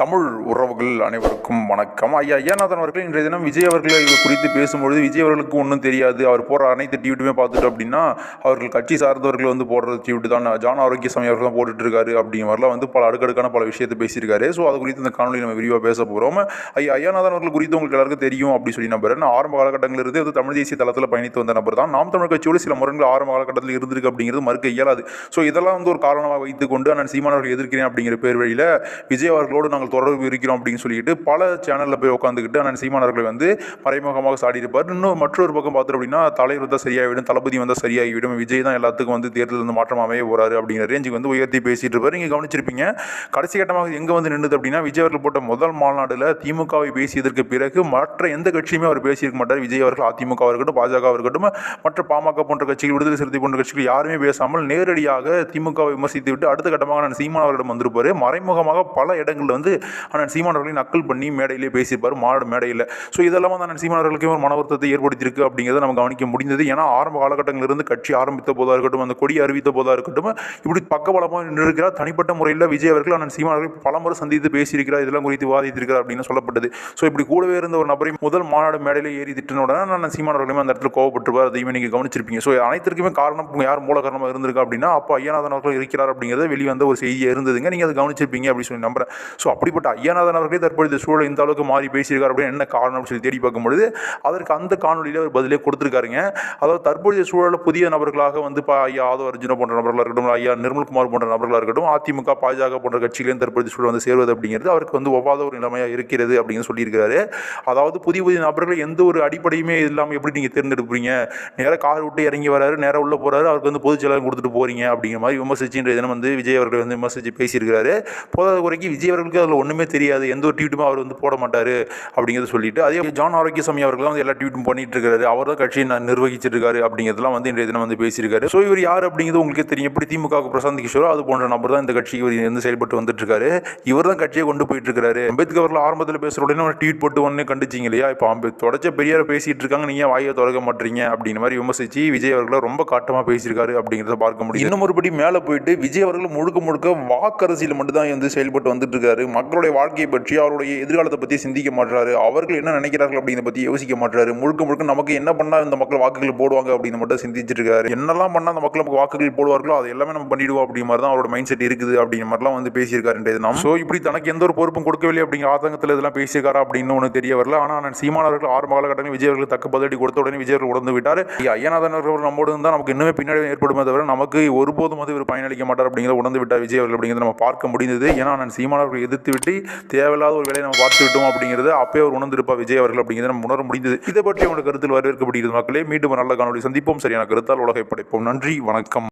தமிழ் உறவுகள் அனைவருக்கும் வணக்கம். ஐயா ஐயாநாதன் அவர்கள் இன்றைய தினம் விஜய் அவர்களை குறித்து பேசும்பொழுது விஜய் அவர்களுக்கு ஒன்றும் தெரியாது. அவர் போடுற அனைத்து டிவிட்டுமே பார்த்துட்டு அப்படின்னா அவர்கள் கட்சி சார்ந்தவர்கள் வந்து போடுற டிவிட்டு தான். ஜான் ஆரோக்கியசாமி அவர்கள் தான் போட்டுட்டு இருக்காரு அப்படிங்கிற மாதிரிலாம் வந்து பல அடுக்கடுக்கான பல விஷயத்தை பேசியிருக்காரு. ஸோ அது குறித்து இந்த காணொலியில் நம்ம விரிவாக பேச போகிறோம் ஐயா ஐயாநாதன் அவர்கள் குறித்து உங்களுக்கு எல்லாருக்கும் தெரியும் அப்படி சொல்லி நம்பர் நான் ஆரம்ப காலகட்டங்களிலிருந்து வந்து தமிழ் தேசிய தளத்தில் பயணித்து வந்த நபர் தான். நாம் தமிழ் கட்சியோடு சில முறைகள் ஆரம்ப காலகட்டத்தில் இருந்திருக்கு அப்படிங்கிறது மறுக்க இயலாது. ஸோ இதெல்லாம் வந்து ஒரு காரணமாக வைத்துக்கொண்டு நான் சீமானவர்கள் எதிர்க்கிறேன் அப்படிங்கிற பேர் வழியில் விஜய் அவர்களோடு நாங்கள் தொடர்பு இருக்கிறோம் அப்படின்னு சொல்லிட்டு பல சேனலில் போய் உட்காந்துக்கிட்டு அண்ணன் சீமான் அவர்களை வந்து மறைமுகமாக சாடி இருப்பார் இன்னும் மற்றொரு பக்கம் பார்த்தோம் அப்படின்னா தலைவர் தான் சரியாகிவிடும் தளபதி வந்தால் சரியாகிவிடும் விஜய் தான் எல்லாத்துக்கும் வந்து தேர்தல் வந்து மாற்றம் அமைய அப்படிங்கிற ரேஞ்சுக்கு வந்து உயர்த்தி பேசிட்டு இருப்பார். நீங்கள் கவனிச்சிருப்பீங்க கடைசி கட்டமாக எங்கே வந்து நின்றுது அப்படின்னா விஜய் அவர்கள் போட்ட முதல் மாநாட்டில் திமுகவை பேசியதற்கு பிறகு மற்ற எந்த கட்சியுமே அவர் பேசியிருக்க மாட்டார். விஜய் அவர்கள் அதிமுக இருக்கட்டும் பாஜக இருக்கட்டும் மற்ற பாமக போன்ற கட்சிகள் விடுதலை சிறுத்தை போன்ற கட்சிகள் யாருமே பேசாமல் நேரடியாக திமுகவை விமர்சித்து விட்டு அடுத்த கட்டமாக நான் சீமான் அவர்களிடம் வந்திருப்பாரு. மறைமுகமாக பல இடங்களில் வந்து அண்ணன் சீமான் அவர்களை நக்கல் பண்ணி மேடையிலே பேசியிருப்பார் மாநாடு மேடையில். ஸோ இதெல்லாம் வந்து அண்ணன் சீமான் ஒரு மன வருத்தத்தை ஏற்படுத்தியிருக்கு அப்படிங்கிறத நம்ம கவனிக்க முடிந்தது. ஏன்னா ஆரம்ப காலகட்டங்களிலிருந்து கட்சி ஆரம்பித்த போதாக இருக்கட்டும் அந்த கொடி அறிவித்த போதாக இருக்கட்டும் இப்படி பக்கபலமாக நின்றிருக்கிறார். தனிப்பட்ட முறையில் விஜய் அவர்கள் அண்ணன் சீமான் அவர்கள் பலமுறை சந்தித்து பேசியிருக்கிறார் இதெல்லாம் குறித்து விவாதித்திருக்கிறார் அப்படின்னு சொல்லப்பட்டது. ஸோ இப்படி கூடவே இருந்த ஒரு நபரை முதல் மாநாடு மேடையில் ஏறி திட்டின உடனே அண்ணன் சீமான் அந்த இடத்துல கோவப்பட்டுருவார் அதையுமே நீங்கள் கவனிச்சிருப்பீங்க. ஸோ அனைத்திற்குமே காரணம் யார் மூல காரணமாக இருந்திருக்கு அப்படின்னா அப்போ ஐயநாதன் அவர்கள் இருக்கிறார் அப்படிங்கிறத வெளிவந்த ஒரு செய்தியாக இருந்ததுங்க. நீங்கள் அதை கவனிச்சிருப்பீங்க அப்படின்னு சொல்லி நம்புறேன். ஸோ அப்படிப்பட்ட ஐயநாதன் அவர்களே தற்பொழுது சூழல் இந்த அளவுக்கு மாறி பேசியிருக்காரு அப்படின்னு என்ன காரணம் அப்படின்னு சொல்லி தேடி பார்க்கும்பொழுது அதற்கு அந்த காணொலியில் அவர் பதிலே கொடுத்துருக்காருங்க. அதாவது தற்போதைய சூழலில் புதிய நபர்களாக வந்து இப்போ ஐயா ஆதவ அர்ஜுனா போன்ற நபர்களாக இருக்கட்டும் ஐயா நிர்மல்குமார் போன்ற நபர்களாக இருக்கட்டும் அதிமுக பாஜக போன்ற கட்சிகளையும் தற்போதைய சூழல் வந்து சேருவது அப்படிங்கிறது அவருக்கு வந்து ஒவ்வாத ஒரு நிலைமையாக இருக்கிறது அப்படின்னு சொல்லியிருக்கிறாரு. அதாவது புதிய புதிய நபர்கள் எந்த ஒரு அடிப்படையுமே இல்லாமல் எப்படி நீங்கள் தேர்ந்தெடுப்பீங்க? நேராக கார் விட்டு இறங்கி வராரு நேராக உள்ளே போகிறாரு அவருக்கு வந்து பொதுச் செயலாளர் கொடுத்துட்டு போறீங்க அப்படிங்கிற மாதிரி விமர்சிச்சுன்ற தினம் வந்து விஜய் அவர்கள் வந்து விமர்சித்து பேசியிருக்கிறாரு. போதாத குறைக்கு விஜய் அவர்களுக்கு அதில் ஒன்றுமே தெரியாது. எந்த ஒரு ட்வீட்டுமே அவர் வந்து போட மாட்டார் அப்படிங்கிறத சொல்லிட்டு அதே ஜான் ஆரோக்கியசாமி அவர்கள் வந்து எல்லா ட்வீட்டும் பண்ணிட்டு இருக்காரு. அவர் தான் கட்சியை நான் நிர்வகிச்சிட்டு இருக்காரு அப்படிங்கிறதுலாம் வந்து இன்றைய தினம் வந்து பேசியிருக்காரு. ஸோ இவர் யார் அப்படிங்கிறது உங்களுக்கு தெரியும். எப்படி திமுக பிரசாந்த் கிஷோரோ அது போன்ற நபர் தான் இந்த கட்சிக்கு இவர் வந்து செயல்பட்டு வந்துட்டு இருக்காரு. இவர் தான் கட்சியை கொண்டு போயிட்டு இருக்காரு. அம்பேத்கர் அவர்கள் ஆரம்பத்தில் பேசுகிற உடனே ஒரு ட்வீட் போட்டு உடனே கண்டிச்சிங்க இல்லையா? இப்போ அம்பேத் தொடச்ச பெரியாரை பேசிட்டு இருக்காங்க. நீங்கள் வாயை திறக்க மாட்டீங்க? அப்படிங்கிற மாதிரி விமர்சிச்சு விஜய் அவர்களை ரொம்ப காட்டமாக பேசியிருக்காரு அப்படிங்கிறத பார்க்க முடியும் இன்னும் ஒருபடி மேலே போயிட்டு விஜய் அவர்கள் முழுக்க முழுக்க வாக்கரசியில் மட்டும் தான் வந்து செயல்பட்டு வந்துட்டு இருக்காரு. மக்களுடைய வாழ்க்கையை பற்றி அவருடைய எதிர்காலத்தை பற்றி சிந்திக்க மாட்டாரு அவர்கள் என்ன நினைக்கிறார்கள் அப்படிங்கிறத பற்றி யோசிக்க மாட்டாரு முழுக்க முழுக்க நமக்கு என்ன பண்ணால் இந்த மக்கள் வாக்குகள் போடுவாங்க அப்படின்னு மட்டும் சிந்திச்சிட்டு இருக்காரு என்னெல்லாம் பண்ணால் அந்த மக்கள் நமக்கு வாக்குகள் போடுவார்களோ அது எல்லாமே நம்ம பண்ணிடுவோம் அப்படிங்கிற மாதிரி தான் அவரோட மைண்ட் செட் இருக்குது அப்படிங்கிற மாதிரிலாம் வந்து பேசியிருக்காரு நாம் ஸோ இப்படி தனக்கு எந்த ஒரு பொறுப்பும் கொடுக்கவில்லை அப்படிங்கிற ஆதங்கத்தில் இதெல்லாம் பேசியிருக்காரா அப்படின்னு ஒன்று தெரிய வரல. ஆனால் நான் சீமானவர்கள் ஆரம்ப காலகட்டத்தில் விஜய் தக்க பதிலடி கொடுத்த உடனே விஜயர்கள் உடந்து விட்டார். ஐயநாதன் அவர்கள் நம்மோடு இருந்தால் நமக்கு இன்னுமே பின்னாடி ஏற்படுமே தவிர நமக்கு ஒருபோதும் வந்து இவர் பயனளிக்க மாட்டார் அப்படிங்கிறத உணர்ந்து விட்டார் விஜய் அவர்கள் அப்படிங்கிறத நம்ம பார்க்க முடிந்தது. ஏன்னா நான் சீமானவர்கள் எதிர்த்து விட்டு தேவையில்லாத ஒரு வேலையை நம்ம பார்த்து விட்டோம் அப்படிங்கிறது அப்பயே அவர் உணர்ந்திருப்பா விஜய் அவர்கள் அப்படிங்கிறத நம்ம உணர முடிந்தது. இதை பற்றி உங்களுக்கு கருத்தில் வரவேற்கப்படுகிறது மக்களே. மீண்டும் நல்ல காணொலி சந்திப்போம். சரியான கருத்தால் உலகை படைப்போம். நன்றி. வணக்கம்.